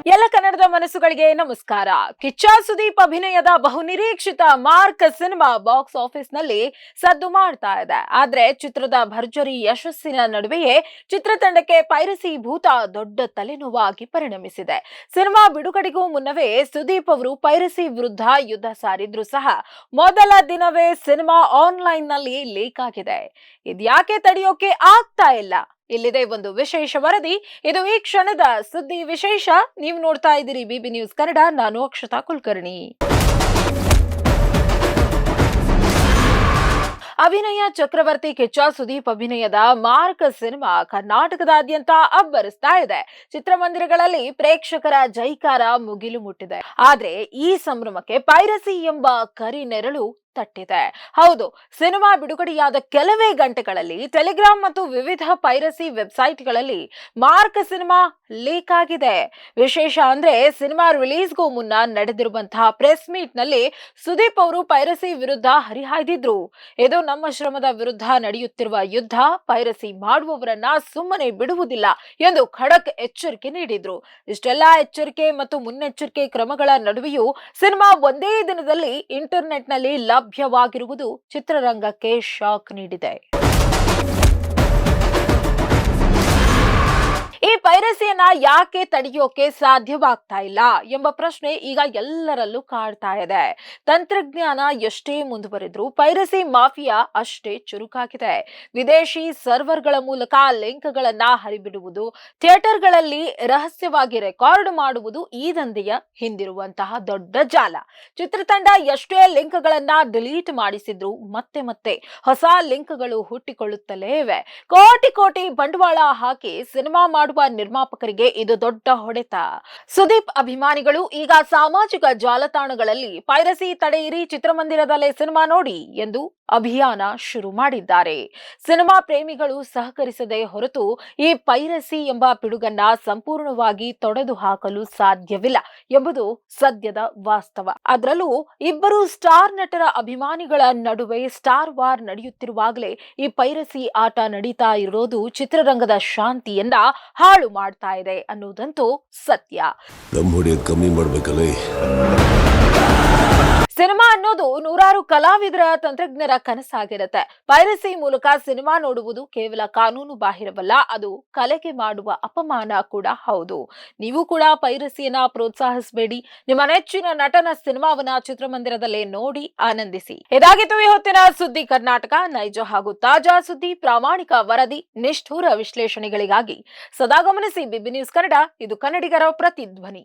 ಅಭಿಮಾನಿಗಳಿಗೆ ನಮಸ್ಕಾರ. ಕಿಚ್ಚ ಸುದೀಪ್ ಅಭಿನಯದ ಬಹುನಿರೀಕ್ಷಿತ ಮಾರ್ಕ್ ಸಿನಿಮಾ ಬಾಕ್ಸ್ ಆಫೀಸ್ನಲ್ಲಿ ಸದ್ದು ಮಾಡ್ತಾ ಇದೆ. ಆದ್ರೆ ಚಿತ್ರದ ಭರ್ಜರಿ ಯಶಸ್ಸಿನ ನಡುವೆಯೇ ಚಿತ್ರತಂಡಕ್ಕೆ ಪೈರಸಿ ಭೂತ ದೊಡ್ಡ ತಲೆನೋವಾಗಿ ಪರಿಣಮಿಸಿದೆ. ಸಿನಿಮಾ ಬಿಡುಗಡೆಗೂ ಮುನ್ನವೇ ಸುದೀಪ್ ಅವರು ಪೈರಸಿ ವಿರುದ್ಧ ಯುದ್ಧ ಸಾರಿದ್ರು ಸಹ ಮೊದಲ ದಿನವೇ ಸಿನಿಮಾ ಆನ್ಲೈನ್ನಲ್ಲಿ ಲೀಕ್ ಆಗಿದೆ. ಇದ್ಯಾಕೆ ತಡೆಯೋಕೆ ಆಗ್ತಾ ಇಲ್ಲ? ಇಲ್ಲಿದೆ ಒಂದು ವಿಶೇಷ ವರದಿ. ಇದು ಈ ಕ್ಷಣದ ಸುದ್ದಿ ವಿಶೇಷ. ನೀವು ನೋಡ್ತಾ ಇದ್ದೀರಿ ಬಿಬಿ ನ್ಯೂಸ್ ಕನ್ನಡ. ನಾನು ಅಕ್ಷತಾ ಕುಲಕರ್ಣಿ. ಅಭಿನಯ ಚಕ್ರವರ್ತಿ ಕೆಚ್ಚ ಸುದೀಪ್ ಅಭಿನಯದ ಮಾರ್ಕ್ ಸಿನಿಮಾ ಕರ್ನಾಟಕದಾದ್ಯಂತ ಅಬ್ಬರಿಸ್ತಾ ಇದೆ. ಚಿತ್ರಮಂದಿರಗಳಲ್ಲಿ ಪ್ರೇಕ್ಷಕರ ಜೈಕಾರ ಮುಗಿಲು ಮುಟ್ಟಿದೆ. ಆದ್ರೆ ಈ ಸಂಭ್ರಮಕ್ಕೆ ಪೈರಸಿ ಎಂಬ ಕರಿ ನೆರಳು ತಟ್ಟಿದೆ. ಹೌದು, ಸಿನಿಮಾ ಬಿಡುಗಡೆಯಾದ ಕೆಲವೇ ಗಂಟೆಗಳಲ್ಲಿ ಟೆಲಿಗ್ರಾಮ್ ಮತ್ತು ವಿವಿಧ ಪೈರಸಿ ವೆಬ್ಸೈಟ್ಗಳಲ್ಲಿ ಮಾರ್ಕ್ ಸಿನಿಮಾ ಲೀಕ್ ಆಗಿದೆ. ವಿಶೇಷ ಅಂದ್ರೆ ಸಿನಿಮಾ ರಿಲೀಸ್ಗೂ ಮುನ್ನ ನಡೆದಿರುವಂತಹ ಪ್ರೆಸ್ ಮೀಟ್ನಲ್ಲಿ ಸುದೀಪ್ ಅವರು ಪೈರಸಿ ವಿರುದ್ಧ ಹರಿಹಾಯ್ದಿದ್ರು. ಇದು ನಮ್ಮ ಶ್ರಮದ ವಿರುದ್ಧ ನಡೆಯುತ್ತಿರುವ ಯುದ್ಧ, ಪೈರಸಿ ಮಾಡುವವರನ್ನ ಸುಮ್ಮನೆ ಬಿಡುವುದಿಲ್ಲ ಎಂದು ಖಡಕ್ ಎಚ್ಚರಿಕೆ ನೀಡಿದ್ರು. ಇಷ್ಟೆಲ್ಲಾ ಎಚ್ಚರಿಕೆ ಮತ್ತು ಮುನ್ನೆಚ್ಚರಿಕೆ ಕ್ರಮಗಳ ನಡುವೆಯೂ ಸಿನಿಮಾ ಒಂದೇ ದಿನದಲ್ಲಿ ಇಂಟರ್ನೆಟ್ನಲ್ಲಿ ಲಭ್ಯವಾಗಿರುವುದು ಚಿತ್ರರಂಗಕ್ಕೆ ಶಾಕ್ ನೀಡಿದೆ. ಈ ಯಾಕೆ ತಡೆಯೋಕೆ ಸಾಧ್ಯವಾಗ್ತಾ ಇಲ್ಲ ಎಂಬ ಪ್ರಶ್ನೆ ಈಗ ಎಲ್ಲರಲ್ಲೂ ಕಾಡ್ತಾ ಇದೆ. ತಂತ್ರಜ್ಞಾನ ಎಷ್ಟೇ ಮುಂದುವರೆದ್ರು ಪೈರಸಿ ಮಾಫಿಯಾ ಅಷ್ಟೇ ಚುರುಕಾಗಿದೆ. ವಿದೇಶಿ ಸರ್ವರ್ಗಳ ಮೂಲಕ ಲಿಂಕ್ಗಳನ್ನ ಹರಿಬಿಡುವುದು, ಥಿಯೇಟರ್ಗಳಲ್ಲಿ ರಹಸ್ಯವಾಗಿ ರೆಕಾರ್ಡ್ ಮಾಡುವುದು ಈ ದಂಧೆಯ ಹಿಂದಿರುವಂತಹ ದೊಡ್ಡ ಜಾಲ. ಚಿತ್ರತಂಡ ಎಷ್ಟೇ ಲಿಂಕ್ಗಳನ್ನ ಡಿಲೀಟ್ ಮಾಡಿಸಿದ್ರು ಮತ್ತೆ ಮತ್ತೆ ಹೊಸ ಲಿಂಕ್ಗಳು ಹುಟ್ಟಿಕೊಳ್ಳುತ್ತಲೇ ಇವೆ. ಕೋಟಿ ಕೋಟಿ ಬಂಡವಾಳ ಹಾಕಿ ಸಿನಿಮಾ ಮಾಡುವ ನಿರ್ಮಾಪಕರಿಗೆ ಇದು ದೊಡ್ಡ ಹೊಡೆತ. ಸುದೀಪ್ ಅಭಿಮಾನಿಗಳು ಈಗ ಸಾಮಾಜಿಕ ಜಾಲತಾಣಗಳಲ್ಲಿ, ಪೈರಸಿ ತಡೆಯಿರಿ ಚಿತ್ರಮಂದಿರದಲ್ಲೇ ಸಿನಿಮಾ ನೋಡಿ ಎಂದು ಅಭಿಯಾನ ಶುರು ಮಾಡಿದ್ದಾರೆ. ಸಿನಿಮಾ ಪ್ರೇಮಿಗಳು ಸಹಕರಿಸದೆ ಹೊರತು ಈ ಪೈರಸಿ ಎಂಬ ಪಿಡುಗನ್ನ ಸಂಪೂರ್ಣವಾಗಿ ತೊಡೆದು ಹಾಕಲು ಸಾಧ್ಯವಿಲ್ಲ ಎಂಬುದು ಸದ್ಯದ ವಾಸ್ತವ. ಅದರಲ್ಲೂ ಇಬ್ಬರು ಸ್ಟಾರ್ ನಟರ ಅಭಿಮಾನಿಗಳ ನಡುವೆ ಸ್ಟಾರ್ ವಾರ್ ನಡೆಯುತ್ತಿರುವಾಗಲೇ ಈ ಪೈರಸಿ ಆಟ ನಡೀತಾ ಇರೋದು ಚಿತ್ರರಂಗದ ಶಾಂತಿಯನ್ನ ಹಾಳು ಮಾಡ್ತಾ ಇದೆ ಅನ್ನೋದಂತೂ ಸತ್ಯ. ಕಮ್ಮಿ ಸಿನಿಮಾ ಅನ್ನೋದು ನೂರಾರು ಕಲಾವಿದರ ತಂತ್ರಜ್ಞರ ಕನಸಾಗಿರುತ್ತೆ. ಪೈರಸಿ ಮೂಲಕ ಸಿನಿಮಾ ನೋಡುವುದು ಕೇವಲ ಕಾನೂನು ಬಾಹಿರವಲ್ಲ, ಅದು ಕಲೆಗೆ ಮಾಡುವ ಅಪಮಾನ ಕೂಡ ಹೌದು. ನೀವು ಕೂಡ ಪೈರಸಿಯನ್ನ ಪ್ರೋತ್ಸಾಹಿಸಬೇಡಿ. ನಿಮ್ಮ ನೆಚ್ಚಿನ ನಟನ ಸಿನಿಮಾವನ್ನ ಚಿತ್ರಮಂದಿರದಲ್ಲೇ ನೋಡಿ ಆನಂದಿಸಿ. ಇದಾಗಿತ್ತು ಈ ಹೊತ್ತಿನ ಸುದ್ದಿ ಕರ್ನಾಟಕ. ನೈಜ ಹಾಗೂ ತಾಜಾ ಸುದ್ದಿ, ಪ್ರಾಮಾಣಿಕ ವರದಿ, ನಿಷ್ಠೂರ ವಿಶ್ಲೇಷಣೆಗಳಿಗಾಗಿ ಸದಾ ಗಮನಿಸಿ ಬಿಬಿ ನ್ಯೂಸ್ ಕನ್ನಡ. ಇದು ಕನ್ನಡಿಗರ ಪ್ರತಿಧ್ವನಿ.